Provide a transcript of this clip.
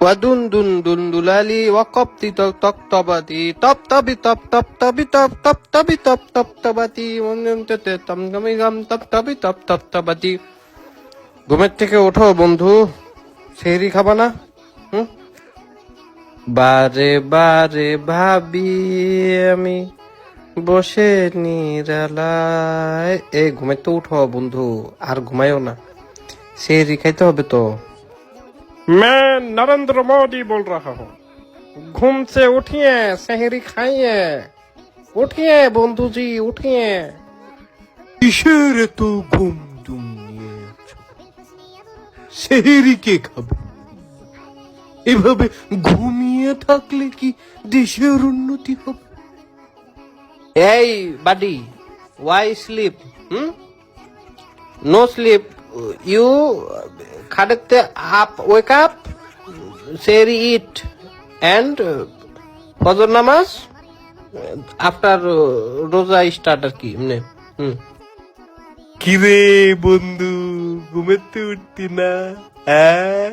ওয়াদুন দুন দুন দুলালি ওয়াকপতি তক তক তবাতি তপ তবি তপ তপ তবি তপ তপ তবি তপ তপ তবাতি মন্দিম তেতে তম গমি গম তপ তবি তপ তপ তবাতি। ঘুমের থেকে ওঠো বন্ধু, সেহরি খাবা না? হুম? বারে বারে ভাবি আমি বসে নিরালায়। এ ঘুমাই তো উঠো বন্ধু, আর ঘুমাইও না। সেহরি খাইতে হবে তো? मैं नरेंद्र मोदी बोल रहा हूँ घूम से उठिए शहरी खाइए उठिए बंधु जी उठिए কিসের এত ঘুম তুম নিয়ে আছো? সেহেরি কে খাবে এভাবে ঘুমিয়ে থাকলে কি দেশের উন্নতি হবে এই buddy why sleep hmm no sleep you খাটেতে up wake up সেরি ইট অ্যান্ড ফজর নামাজ আফটার রোজা স্টার্ট আর কি, এমনি, হুম। কি রে বন্ধু, ঘুমেতে উঠতি না হ্যাঁ